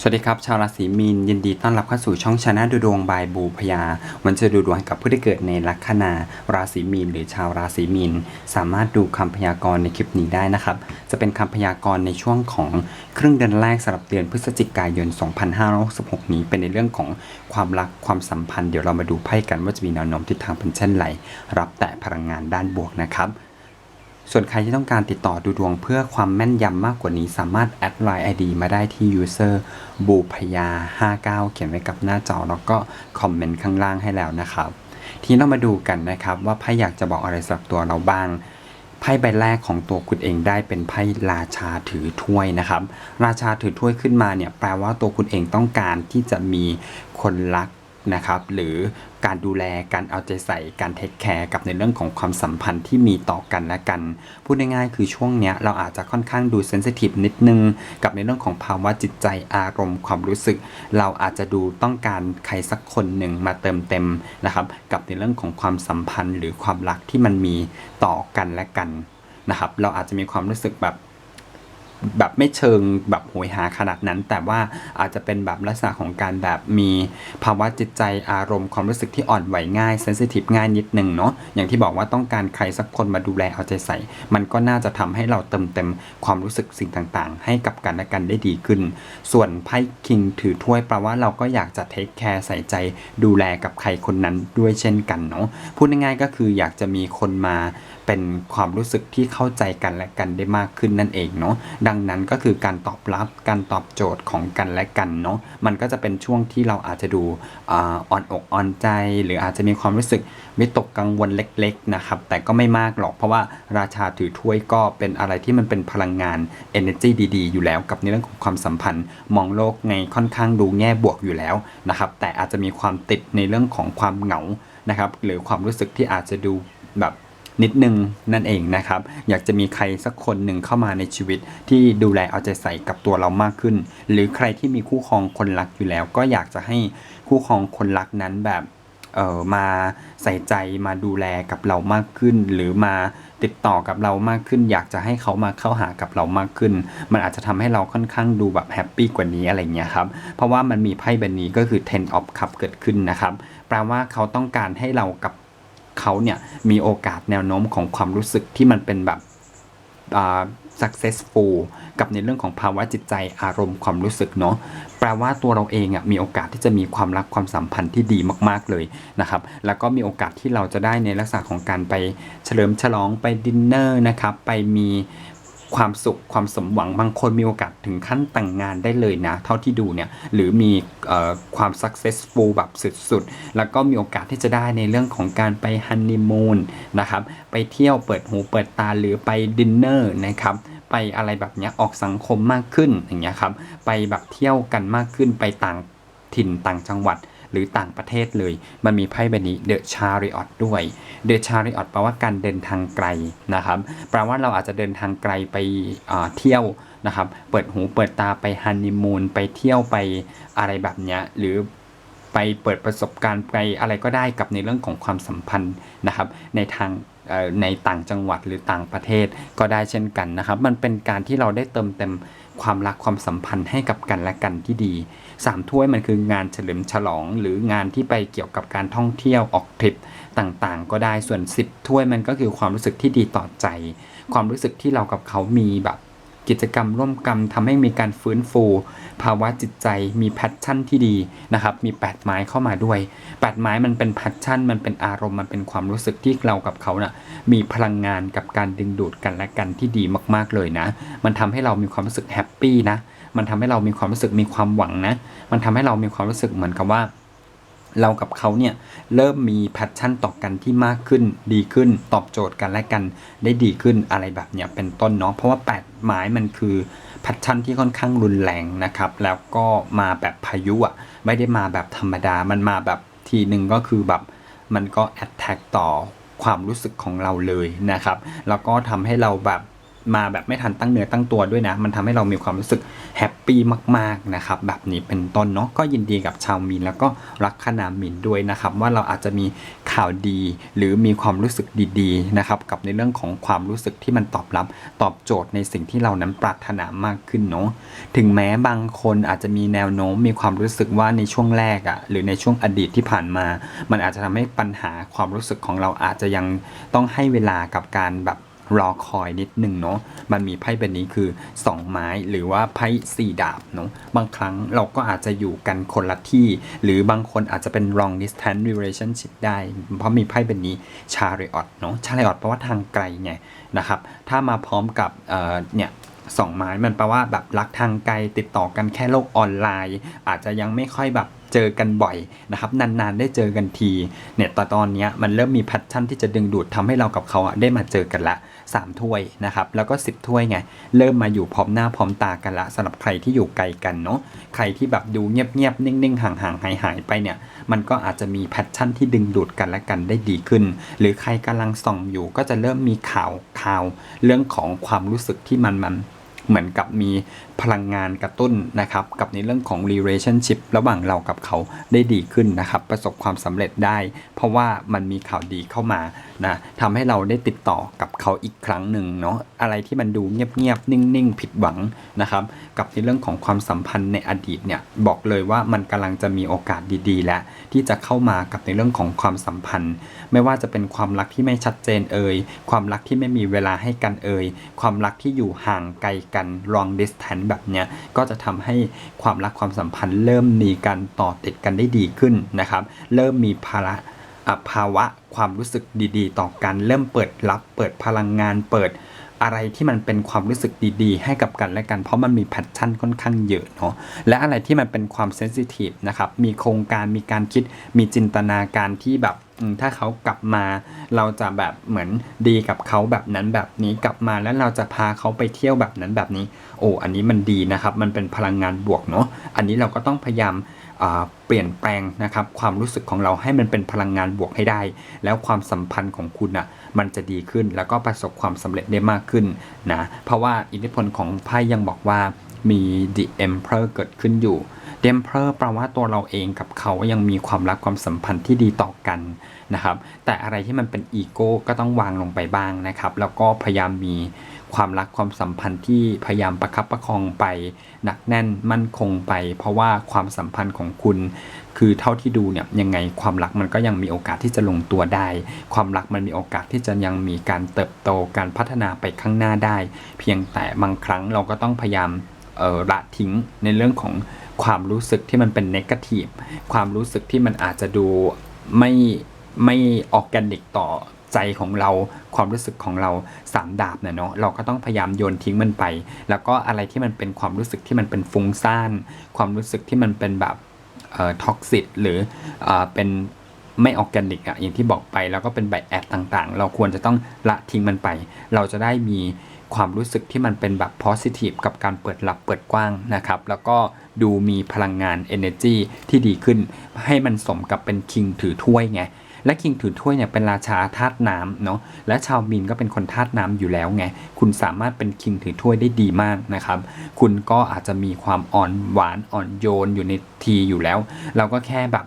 สวัสดีครับ ชาวราศีมีนยินดีต้อนรับเข้าสู่ช่องชนะดูดวงบายบูพยา วันจะดูดวงกับผู้ที่เกิดในลัคนาราศีมีนหรือชาวราศีมีนสามารถดูคำพยากรณ์ในคลิปนี้ได้นะครับ จะเป็นคำพยากรณ์ในช่วงของครึ่งเดือนแรกสำหรับเดือนพฤศจิกายน 2566 นี้เป็นในเรื่องของความรักความสัมพันธ์เดี๋ยวเรามาดูไพ่กันว่าจะมีแนวโน้มทิศทางเป็นเช่นไรรับแต่พลังงานด้านบวกนะครับ ส่วนใครที่ต้องการติดต่อดูดวงเพื่อความแม่นยำมากกว่านี้ สามารถแอดไลน์ ID มาได้ที่ user บูพยา 59 เขียนไว้กับหน้าจอ แล้วก็คอมเมนต์ข้างล่างให้แล้วนะครับ ทีนี้เรามาดูกันนะครับ ว่าไพ่อยากจะบอกอะไรสำหรับตัวเราบ้างไพ่ใบแรกของตัวคุณเองได้เป็นไพ่ราชาถือถ้วยนะครับ ราชาถือถ้วยขึ้นมาเนี่ยแปลว่าตัวคุณเองต้องการที่จะมีคนรัก นะครับหรือการดูแลการเอาใจใส่การเทคแคร์กับในเรื่องของความสัมพันธ์ที่มีต่อกันและกัน พูดง่ายๆคือช่วงเนี้ยเราอาจจะค่อนข้างดูเซนซิทีฟนิดนึง กับในเรื่องของภาวะจิตใจอารมณ์ความรู้สึก เราอาจจะดูต้องการใครสักคนหนึ่งมาเติมเต็มนะครับกับในเรื่องของความสัมพันธ์ หรือความรักที่มันมีต่อกันและกันนะครับเราอาจจะมีความรู้สึกแบบ แบบไม่เชิงแบบโหยหาขนาดนั้น แต่ว่าอาจจะเป็นแบบลักษณะของการแบบมีภาวะจิตใจอารมณ์ความรู้สึกที่อ่อนไหวง่ายเซนซิทีฟง่ายนิดนึงเนาะอย่างที่บอกว่าต้องการใครสักคนมาดูแลเอาใจใส่ มันก็น่าจะทำให้เราเติมเต็มความรู้สึกสิ่งต่างๆ ให้กับกันและกันได้ดีขึ้น ส่วนไพ่คิงถือถ้วยแปลว่าเราก็อยากจะเทคแคร์ใส่ใจดูแลกับใครคนนั้นด้วยเช่นกันเนาะพูดง่ายๆก็คืออยากจะมีคนมา เป็นความรู้สึกที่เข้าใจกันและกันได้มากขึ้นนั่นเองเนาะดังนั้นก็คือการตอบรับการตอบโจทย์ของกันและกันเนาะมันก็จะเป็นช่วงที่เราอาจจะดูอ่อนอกอ่อนใจ หรืออาจจะมีความรู้สึกวิตกกังวลเล็กๆนะครับแต่ก็ไม่มากหรอกเพราะว่าราชาถือถ้วยก็เป็นอะไรที่มันเป็นพลังงาน energy ดีๆ อยู่แล้วกับในเรื่องของความสัมพันธ์ มองโลกในค่อนข้างดูแง่บวกอยู่แล้วนะครับแต่อาจจะมีความติดในเรื่องของความเหงานะครับหรือความรู้สึกที่อาจจะดูแบบ นิดนึงนั่นเองนะครับ อยากจะมีใครสักคนหนึ่งเข้ามาในชีวิตที่ดูแลเอาใจใส่กับตัวเรามากขึ้น หรือใครที่มีคู่ครองคนรักอยู่แล้ว ก็อยากจะให้คู่ครองคนรักนั้นแบบเออมาใส่ใจมาดูแลกับเรามากขึ้น หรือมาติดต่อกับเรามากขึ้น อยากจะให้เขามาเข้าหากับเรามากขึ้น มันอาจจะทำให้เราค่อนข้างดูแบบแฮปปี้กว่านี้อะไรเงี้ยครับเพราะว่ามันมีไพ่ใบนี้ก็คือ ten of cup เกิดขึ้นนะครับแปลว่าเขาต้องการให้เรากับ เขาเนี่ยมีโอกาสแนวโน้มของความรู้สึกที่มันเป็นแบบอ่า successful กับในเรื่องของภาวะจิตใจอารมณ์ความรู้สึกเนาะแปลว่าตัวเราเองอะมีโอกาสที่จะมีความรักความสัมพันธ์ที่ดีมากๆเลยนะครับ แล้วก็มีโอกาสที่เราจะได้ในลักษณะของการไปเฉลิมฉลองไปดินเนอร์นะครับ ไปมี ความสุขความสมหวังบางคนมีโอกาสถึงขั้นแต่งงานได้เลยนะ เท่าที่ดูเนี่ยหรือมีออความ successful แบบสุดๆ แล้วก็มีโอกาสที่จะได้ในเรื่องของการไปฮันนีมูนนะครับไปเที่ยวเปิดหูเปิดตาหรือไปดินเนอร์นะครับไปอะไรแบบเนี้ยออกสังคมมากขึ้นอย่างเงี้ยครับไปแบบเที่ยวกันมากขึ้นไปต่างถิ่นต่างจังหวัด รือต่างประเทศเลย มันมีไพ่ใบนี้ The Chariot ด้วย The Chariot แปลว่าการเดินทางไกลนะครับแปลว่าเราอาจจะเดินทางไกลไปเที่ยวนะครับเปิดหูเปิดตาไปฮันนีมูนไปเที่ยวไปอะไรแบบเนี้ยหรือไปเปิดประสบการณ์ไปอะไรก็ได้กับในเรื่องของความสัมพันธ์นะครับในทางในต่างจังหวัดหรือต่างประเทศก็ได้เช่นกันนะครับ มันเป็นการที่เราได้เติมเต็ม ความรักความสัมพันธ์ให้กับกันและกันที่ดีสามถ้วยมันคืองานเฉลิมฉลอง หรืองานที่ไปเกี่ยวกับการท่องเที่ยวออกทริปต่างๆ ก็ได้ส่วน 10 ถ้วยมันก็คือความรู้สึกที่ดีต่อใจ ความรู้สึกที่เรากับเขามีแบบ กิจกรรมร่วมกันทำให้มีการฟื้นฟู ภาวะจิตใจมีแพชชั่นที่ดีนะครับ มี 8 ไม้เข้ามาด้วย 8 ไม้มันเป็นแพชชั่น มันเป็นอารมณ์มันเป็นความรู้สึกที่เรากับเขานะ่ะมีพลังงานกับการดึงดูดกันและกันที่ดีมากๆเลยนะ มันทำให้เรามีความรู้สึกแฮปปี้นะ มันทำให้เรามีความรู้สึกมีความหวังนะ มันทำให้เรามีความรู้สึกเหมือนกับว่า เรากับเขาเนี่ยเริ่มมีแพชชั่นต่อกันที่มากขึ้นดีขึ้น ตอบโจทย์กันและกันได้ดีขึ้นอะไรแบบเนี้ยเป็นต้นเนาะเพราะว่า8ไม้มันคือแพชชั่นที่ค่อนข้างรุนแรงนะครับ แล้วก็มาแบบพายุอะ่ะไม่ได้มาแบบธรรมดามันมาแบบทีหนึ่งก็คือแบบมันก็แอ t แท็กต่อความรู้สึกของเราเลยนะครับ แล้วก็ทำให้เราแบบ มาแบบไม่ทันตั้งเนื้อตั้งตัวด้วยนะ มันทำให้เรามีความรู้สึกแฮปปี้มากๆนะครับ แบบนี้เป็นต้นเนาะก็ยินดีกับชาวมีนแล้วก็ลัคนามีนด้วยนะครับ ว่าเราอาจจะมีข่าวดี หรือมีความรู้สึกดีๆนะครับกับในเรื่องของความรู้สึกที่มันตอบรับตอบโจทย์ในสิ่งที่เรานั้นปรารถนามากขึ้นเนาะถึงแม้บางคนอาจจะมีแนวโน้มมีความรู้สึกว่าในช่วงแรกอะ่ะหรือในช่วงอดีตที่ผ่านมา มันอาจจะทำให้ปัญหาความรู้สึกของเราอาจจะยังต้องให้เวลากับการแบบ รอคอยนิดหนึ่งเนาะ มันมีไพ่ใบบนี้คือ 2 ไม้หรือว่าไพ่สี่ดาบเนาะ บางครั้งเราก็อาจจะอยู่กันคนละที่ หรือบางคนอาจจะเป็น long distance relationship ได้ เพราะมีไพ่ใบบนี้ chariot เนาะ chariot แปลว่าทางไกลไงนะครับ ถ้ามาพร้อมกับเเนี่ยสองไม้มันแปลว่าแบบรักทางไกลติดต่อกันแค่โลกออนไลน์ อาจจะยังไม่ค่อยแบบ เจอกันบ่อยนะครับนานๆ ได้เจอกันทีเนี่ยตอนตอนนี้มันเริ่มมีแพทเทิร์นที่จะดึงดูดทำให้เรากับเขาอะได้มาเจอกันละ 3 ถ้วยนะครับแล้วก็ 10 ถ้วยไงเริ่มมาอยู่พร้อมหน้าพร้อมตากันละสำหรับใครที่อยู่ไกลกันเนาะใครที่แบบดูเงียบๆนิ่งๆห่างๆหายๆไปเนี่ยมันก็อาจจะมีแพทเทิร์นที่ดึงดูดกันและกันได้ดีขึ้น หรือใครกำลังส่องอยู่ก็จะเริ่มมีข่าวข่าว เรื่องของความรู้สึกที่มันมันเหมือนกับมีพลังงานกระตุ้นนะครับ กับในเรื่องของ relationship ระหว่างเรากับเขาได้ดีขึ้นนะครับ ประสบความสำเร็จได้ เพราะว่ามันมีข่าวดีเข้ามานะทำให้เราได้ติดต่อกับเขาอีกครั้งหนึ่งเนาะอะไรที่มันดูเงียบๆนิ่งๆ ผิดหวังนะครับ กับในเรื่องของความสัมพันธ์ในอดีตเนี่ยบอกเลยว่ามันกำลังจะมีโอกาสดีๆ แล้วที่จะเข้ามากับในเรื่องของความสัมพันธ์ ไม่ว่าจะเป็นความรักที่ไม่ชัดเจนเอ่ยความรักที่ไม่มีเวลาให้กันเอ่ยความรักที่อยู่ห่างไกลกัน long distance แบบเนี้ยก็จะทำให้ความรักความสัมพันธ์ เริ่มมีการต่อติดกันได้ดีขึ้นนะครับ เริ่มมีภาระภาวะความรู้สึกดีๆ ต่อกัน เริ่มเปิดรับ เปิดพลังงานเปิดอะไรที่มันเป็นความรู้สึกดีๆ ให้กับกันและกัน เพราะมันมีแพทชั่นค่อนข้างเยอะเนาะและอะไรที่มันเป็นความเซนซิทีฟนะครับมีโครงการมีการคิดมีจินตนาการที่แบบ ถ้าเขากลับมา เราจะแบบเหมือนดีกับเขาแบบนั้นแบบนี้กลับมาแล้วเราจะพาเขาไปเที่ยวแบบนั้นแบบนี้ โอ้อันนี้มันดีนะครับ มันเป็นพลังงานบวกเนาะอันนี้เราก็ต้องพยายามเปลี่ยนแปลงนะครับความรู้สึกของเราให้มันเป็นพลังงานบวกให้ได้ แล้วความสัมพันธ์ของคุณอะมันจะดีขึ้นแล้วก็ประสบความสำเร็จได้มากขึ้นนะเพราะว่าอิทธิพลของไพ่ยังบอกว่ามี The Emperor เกิดขึ้นอยู่ The Emperor แปลว่าตัวเราเองกับเขายังมีความรักความสัมพันธ์ที่ดีต่อกันนะครับ แต่อะไรที่มันเป็นอีโก้ก็ต้องวางลงไปบ้างนะครับ แล้วก็พยายามมีความรักความสัมพันธ์ที่พยายามประคับประคองไปหนักแน่นมั่นคงไป เพราะว่าความสัมพันธ์ของคุณ คือเท่าที่ดูเนี่ยยังไงความรักมันก็ยังมีโอกาสที่จะลงตัวได้ ความรักมันมีโอกาสที่จะยังมีการเติบโตการพัฒนาไปข้างหน้าได้ เพียงแต่บางครั้งเราก็ต้องพยายามออละทิ้งในเรื่องของ ความรู้สึกที่มันเป็นเนกาทีฟความรู้สึกที่มันอาจจะดูไม่ไม่ออร์แกนิกต่อใจของเราความรู้สึกของเราสามดาบเนี่ยเนาะเราก็ต้องพยายามโยนทิ้งมันไป แล้วก็อะไรที่มันเป็นความรู้สึกที่มันเป็นฟุ้งซ่าน ความรู้สึกที่มันเป็นแบบเอ่อท็อกซิตหรือเอ่อเป็นไม่ออแกนิกอะอย่างที่บอกไปแล้วก็เป็นใบแอดต่างๆ เราควรจะต้องละทิ้งมันไป เราจะได้มี ความรู้สึกที่มันเป็นแบบ positive กับการเปิดรับเปิดกว้างนะครับ แล้วก็ดูมีพลังงาน energy ที่ดีขึ้น ให้มันสมกับเป็นคิงถือถ้วยไงและคิงถือถ้วยเนี่ยเป็นราชาธาตุน้ำเนาะและชาวมีนก็เป็นคนธาตุน้ำอยู่แล้วไง คุณสามารถเป็นคิงถือถ้วยได้ดีมากนะครับ คุณก็อาจจะมีความอ่อนหวานอ่อนโยนอยู่ในทีอยู่แล้ว เราก็แค่แบบ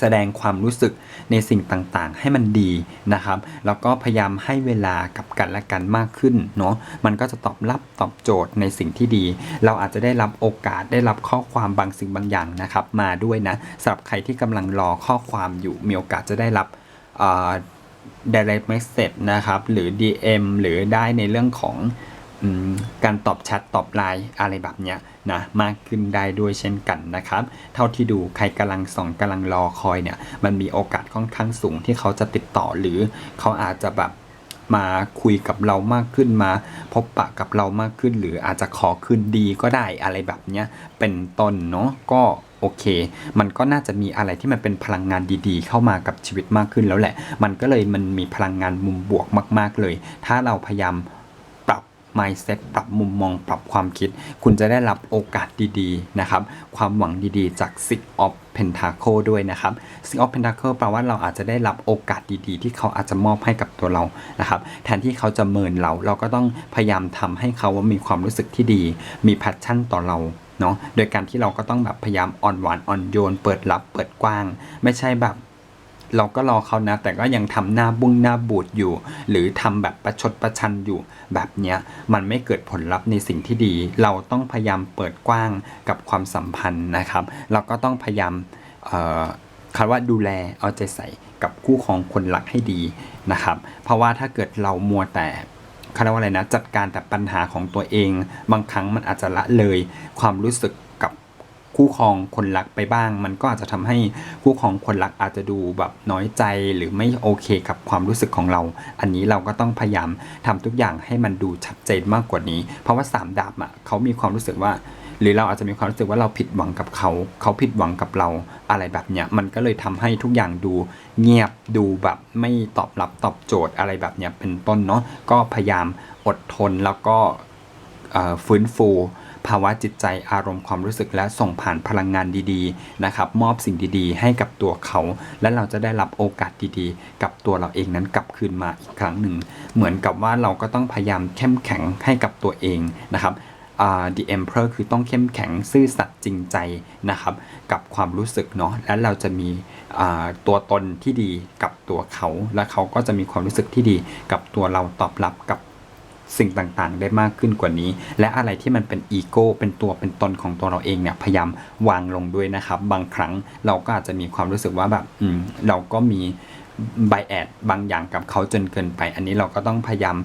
แสดงความรู้สึกในสิ่งต่างๆ ให้มันดีนะครับ แล้วก็พยายามให้เวลากับกันและกันมากขึ้นเนาะมันก็จะตอบรับตอบโจทย์ในสิ่งที่ดี เราอาจจะได้รับโอกาสได้รับข้อความบางสิ่งบางอย่างนะครับ มาด้วยนะสำหรับใครที่กำลังรอข้อความอยู่มีโอกาสจะได้รับเอ่อ direct message นะครับ หรือ DM หรือได้ในเรื่องของ การตอบแชทตอบไลน์อะไรแบบเนี้ยนะมากขึ้นได้ด้วยเช่นกันนะครับ เท่าที่ดูใครกำลังส่องกำลังรอคอยเนี่ยมันมีโอกาสค่อนข้างสูงที่เขาจะติดต่อหรือเขาอาจจะแบบมาคุยกับเรามากขึ้นมา พบปะกับเรามากขึ้น หรืออาจจะขอคืนดีก็ได้อะไรแบบเนี้ยเป็นต้นเนาะก็โอเค มันก็น่าจะมีอะไรที่มันเป็นพลังงานดีๆ เข้ามากับชีวิตมากขึ้นแล้วแหละ มันก็เลยมันมีพลังงานมุมบวกมาก ๆเลย ถ้าเราพยายาม mindset ปรับมุมมอง ปรับความคิด คุณจะได้รับโอกาสดีๆนะครับความหวังดีๆ จาก Six of Pentacle ด้วยนะครับ Six of Pentacle แปลว่าเราอาจจะได้รับโอกาสดีๆ ที่เขาอาจจะมอบให้กับตัวเรานะครับแทนที่เขาจะเมินเราเราก็ต้องพยายามทำให้เขาว่ามีความรู้สึกที่ดี มีแพชชั่นต่อเราเนาะโดยการที่เราก็ต้องแบบพยายามอ่อนหวานอ่อนโยน เปิดรับเปิดกว้าง ไม่ใช่แบบ เราก็รอเขานะ แต่ก็ยังทำหน้าบุ้งหน้าบูดอยู่ หรือทำแบบประชดประชันอยู่ แบบเนี้ยมันไม่เกิดผลลัพธ์ในสิ่งที่ดี เราต้องพยายามเปิดกว้างกับความสัมพันธ์นะครับเราก็ต้องพยายามคำว่าดูแลเอาใจใส่กับคู่ของคนรักให้ดีนะครับ เพราะว่าถ้าเกิดเรามัวแต่เขาเรียกว่าอะไรนะจัดการแต่ปัญหาของตัวเอง บางครั้งมันอาจจะละเลยความรู้สึก คู่ครองคนรักไปบ้าง มันก็อาจจะทำให้คู่ครองคนรักอาจจะดูแบบน้อยใจหรือไม่โอเคกับความรู้สึกของเรา อันนี้เราก็ต้องพยายามทำทุกอย่างให้มันดูชัดเจนมากกว่านี้ เพราะว่าสามดาบอะเขามีความรู้สึกว่า หรือเราอาจจะมีความรู้สึกว่าเราผิดหวังกับเขา เขาผิดหวังกับเราอะไรแบบเนี้ยมันก็เลยทำให้ทุกอย่างดูเงียบดูแบบไม่ตอบรับตอบโจทย์อะไรแบบเนี้ยเป็นต้นเนาะก็พยายามอดทนแล้วก็ฟื้นฟู ภาวะจิตใจอารมณ์ความรู้สึกและส่งผ่านพลังงานดีๆนะครับมอบสิ่งดีๆ ให้กับตัวเขา และเราจะได้รับโอกาสดีๆ กับตัวเราเองนั้นกลับคืนมาอีกครั้งหนึ่ง เหมือนกับว่าเราก็ต้องพยายามเข้มแข็งให้กับตัวเองนะครับอ่า The Emperor คือต้องเข้มแข็งซื่อสัตย์จริงใจนะครับกับความรู้สึกเนาะและเราจะมีตัวตนที่ดีกับตัวเขา และเขาก็จะมีความรู้สึกที่ดีกับตัวเราตอบรับกับ สิ่งต่างๆ ได้มากขึ้นกว่านี้ และอะไรที่มันเป็นอีโก้เป็นตัวเป็นตนของตัวเราเองเนี่ยพยายามวางลงด้วยนะครับ บางครั้งเราก็อาจจะมีความรู้สึกว่าแบบอืมเราก็มีไบแอดบางอย่างกับเขาจนเกินไป อันนี้เราก็ต้องพยายาม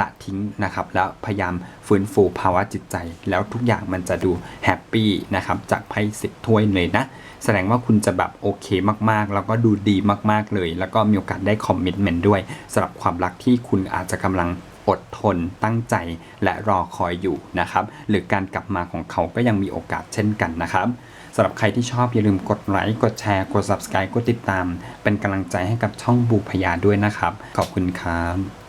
ละทิ้งนะครับ แล้วพยายามฟื้นฟูภาวะจิตใจ แล้วทุกอย่างมันจะดูแฮปปี้นะครับ จากไพ่สิบถ้วยเลยนะ แสดงว่าคุณจะแบบโอเคมากๆ แล้วก็ดูดีมากๆเลย แล้วก็มีโอกาสได้คอมมิชเมนต์ด้วยสำหรับความรักที่คุณอาจจะกำลัง อดทนตั้งใจและรอคอยอยู่นะครับ หรือการกลับมาของเขาก็ยังมีโอกาสเช่นกันนะครับสำหรับใครที่ชอบอย่าลืมกดไลค์กดแชร์กด subscribe กดติดตาม เป็นกำลังใจให้กับช่องบูพยาด้วยนะครับ ขอบคุณครับ